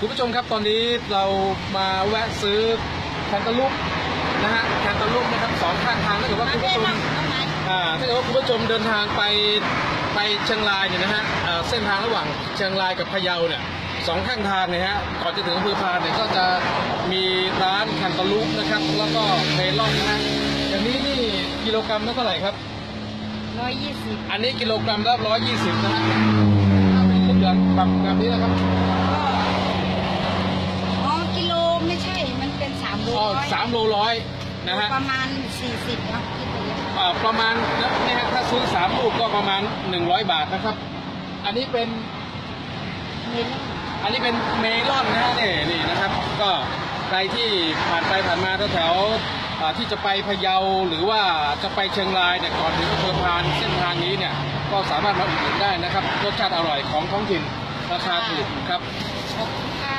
คุณผู้ชมครับตอนนี้เรามาแวะซื้อแคนตาลูปนะฮะแคนตาลูปนะครับสองข้างทางถ้าเกิดว่าคุณผู้ชมอ่าถ้าเกิดว่าคุณผู้ชมเดินทางไปไปเชียงรายเนี่ยนะฮะเอ่อเส้นทางระหว่างเชียงรายกับพะเยาเนี่ยสองข้างทางเนี่ยฮะก่อนจะถึงอำเภอพานเนี่ยก็จะมีร้านแคนตาลูปนะครับแล้วก็เมลอนนะฮะอย่างนี้นี่กิโลกรัมละเท่าไหร่ครับร้อยยี่สิบอันนี้กิโลกรัมละร้อยยี่สิบนะฮะถ้าเป็นเหลืองแบบแบบนี้นะครับ อ๋อกิโลไม่ใช่ มันเป็น สามโลอ๋อร้อยสามโลร้อยนะฮะประมาณสี่สิบนะคิดไปเลยอ่าประมาณเนี่ยฮะถ้าซื้อสามลูกก็ประมาณหนึ่งร้อยบาทนะครับ อันนี้เป็นเมลอนอันนี้เป็นเมลอนนะฮะนี่นี่นะครับ ก็ใครที่ผ่านไปผ่านมาแถวๆอ่าที่จะไปพะเยาหรือว่าจะไปเชียงรายเนี่ยก่อนถึงอำเภอพานเส้นทางนี้เนี่ยก็สามารถมาอุดหนุนได้นะครับรสชาติอร่อยของท้องถิ่นราคาถูกครับขอบคุณ